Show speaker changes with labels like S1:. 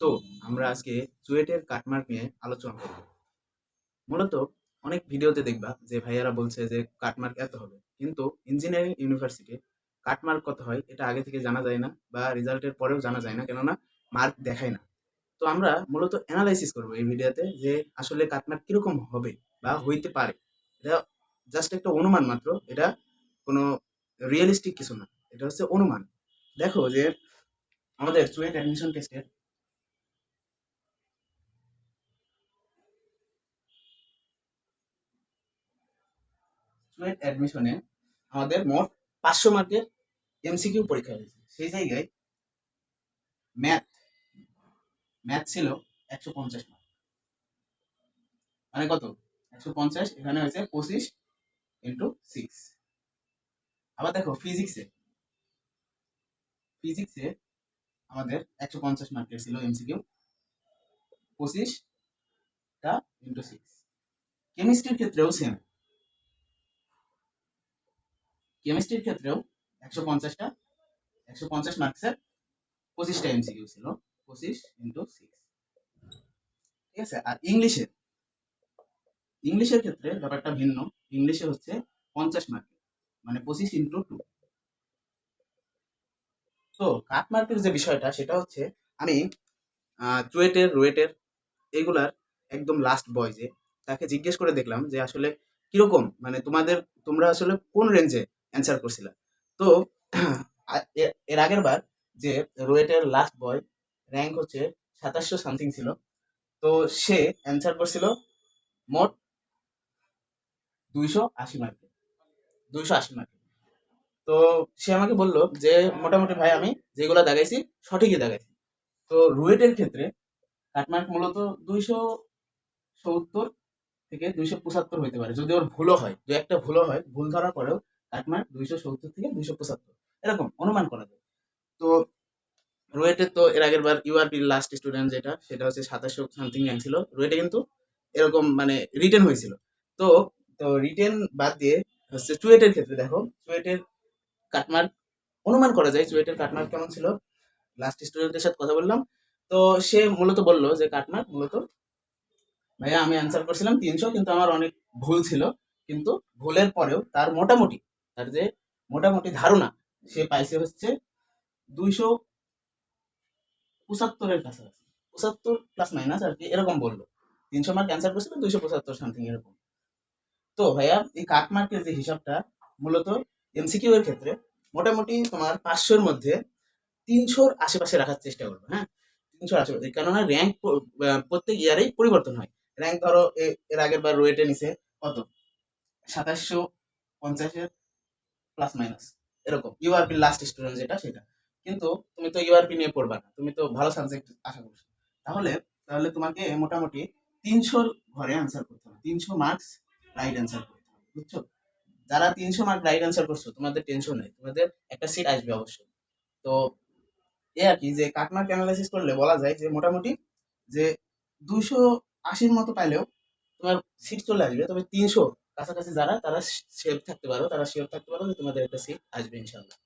S1: তো আমরা আজকে চুয়েটের কাটমার্ক নিয়ে আলোচনা করব। মূলত অনেক ভিডিওতে দেখবা যে ভাইয়ারা বলছে যে কাটমার্ক এত হবে। কিন্তু ইঞ্জিনিয়ারিং ইউনিভার্সিটি কাটমার্ক কত হয় এটা আগে থেকে জানা যায় না বা রেজাল্টের পরেও জানা যায় না, কেননা মার্ক দেখায় না। তো আমরা মূলত অ্যানালাইসিস করব এই ভিডিওতে যে আসলে কাটমার্ক কীরকম হবে বা হইতে পারে। এটা জাস্ট একটা অনুমান মাত্র, এটা কোনো রিয়েলিস্টিক কিছু না, এটা হচ্ছে অনুমান। দেখো যে আমাদের চুয়েট অ্যাডমিশন টেস্টের চুয়েট অ্যাডমিশনে আমাদের মোট পাঁচশো মার্কের এমসিকিউ পরীক্ষা হয়েছে। সেই জায়গায় ম্যাথ ম্যাথ ছিল একশো পঞ্চাশ মার্ক মানে কত? একশো পঞ্চাশ, এখানে হয়েছে পঁচিশ ইন্টু সিক্স আবার দেখো ফিজিক্সে ফিজিক্সে আমাদের একশো পঞ্চাশ মার্কের ছিল এমসিকিউ পঁচিশটা ইন্টু সিক্স কেমিস্ট্রির ক্ষেত্রেও সেম কেমিস্ট্রির ক্ষেত্রেও একশো পঞ্চাশটা, একশো পঞ্চাশ মার্কসের পঁচিশটা এমসিকিউ ছিল। পঁচিশ ইন্টু সিক্স ঠিক আছে? আর ইংলিশে, ইংলিশের ক্ষেত্রে ব্যাপারটা ভিন্ন। ইংলিশে হচ্ছে পঞ্চাশ মার্কের মানে পঁচিশ ইন্টু টু তো কাট মার্কের যে বিষয়টা, সেটা হচ্ছে আমি চুয়েটের, রুয়েটের এগুলার একদম লাস্ট বয় যে, তাকে জিজ্ঞেস করে দেখলাম যে আসলে কীরকম মানে তোমাদের, তোমরা আসলে কোন রেঞ্জে অ্যান্সার করছিলাম। তো এর আগের বার যে রুয়েটের লাস্ট বয় র্যাঙ্ক হচ্ছে সাতাশশো সামথিং ছিল, তো সে অ্যান্সার করছিল মোট দুইশো আশি মার্কে দুইশো আশি মার্কে তো সে আমাকে বলল যে, মোটামুটি ভাই, আমি যেগুলো দাগাইছি সঠিকই দাগাইছি তো রুয়েটের ক্ষেত্রে কাটমার্ক মূলত দুইশো সত্তর থেকে দুইশো পঁচাত্তর হইতে পারে। যদি ওর ভুলও হয়, দু একটা ভুলও হয়, ভুল ধরার পরেও কাটমার্ক দুইশো সত্তর থেকে দুইশো পঁচাত্তর। এরকম অনুমান করা যায়। তো রুয়েটের তো এর আগের বার ইউআরপির লাস্ট স্টুডেন্ট যেটা, সেটা হচ্ছে সাতাশশো সামথিং র্যাঙ্ক ছিল। রুয়েটে কিন্তু এরকম মানে রিটেন হয়েছিল। তো তো রিটেন বাদ দিয়ে হচ্ছে চুয়েটের ক্ষেত্রে দেখো, চুয়েটের কাটমার্ক অনুমান করা যায়, চুয়েটের কাটমার্ক কেমন ছিল? লাস্ট স্টুডেন্টের সাথে কথা বললাম। তো সে মূলত বলল যে কাটমার্ক মূলত, ভাইয়া, আমি অ্যান্সার করছিলাম তিনশো, কিন্তু আমার অনেক ভুল ছিল। কিন্তু ভুলের পরেও তার মোটামুটি তার যে মোটামুটি ধারণা, সে পাইছে হচ্ছে দুইশো পঁচাত্তরের কাছাকাছি। পঁচাত্তর প্লাস মাইনাস আর কি, এরকম বলল। তিনশো মার্ক অ্যান্সার করছিল দুইশো পঁচাত্তর সামথিং এরকম। তো ভাইয়া, এই কাট মার্কের যে হিসাবটা, মূলত এমসিকিউ এর ক্ষেত্রে মোটামুটি তোমার পাঁচশোর মধ্যে তিনশোর আশেপাশে রাখার চেষ্টা করবে হ্যাঁ? তিনশোর আশেপাশে কেননা র্যাঙ্ক প্রত্যেক ইয়ারেই পরিবর্তন হয়। র্যাঙ্ক ধরো এর আগের বার রুয়েটে নিছে কত? সাতাশশো পঞ্চাশের প্লাস মাইনাস এরকম। ইউআরপি লাস্ট স্টুডেন্ট যেটা, সেটা। কিন্তু তুমি তো ইউআরপি নিয়ে পড়বা না, তুমি তো ভালো সাবজেক্ট আশা করছ। তাহলে তাহলে তোমাকে মোটামুটি তিনশোর ঘরে অ্যান্সার করতে হবে। তিনশো মার্কস রাইট অ্যান্সার করতে হবে, বুঝছ? যারা তিনশো মার্ক রাইট অ্যান্সার করছ, তোমাদের টেনশন নেই। তোমাদের একটা সিট আসবে অবশ্যই। তো, এ আর কি, যে কাটমার্ক অ্যানালাইসিস করলে বলা যায় যে মোটামুটি যে দুইশো আশির মতো পাইলেও তোমার সিট চলে আসবে, তবে তিনশো কাছাকাছি যারা, তারা সেফ থাকতে পারো, তারা সেফ থাকতে পারো যে তোমাদের একটা সিট আসবে ইনশাল্লাহ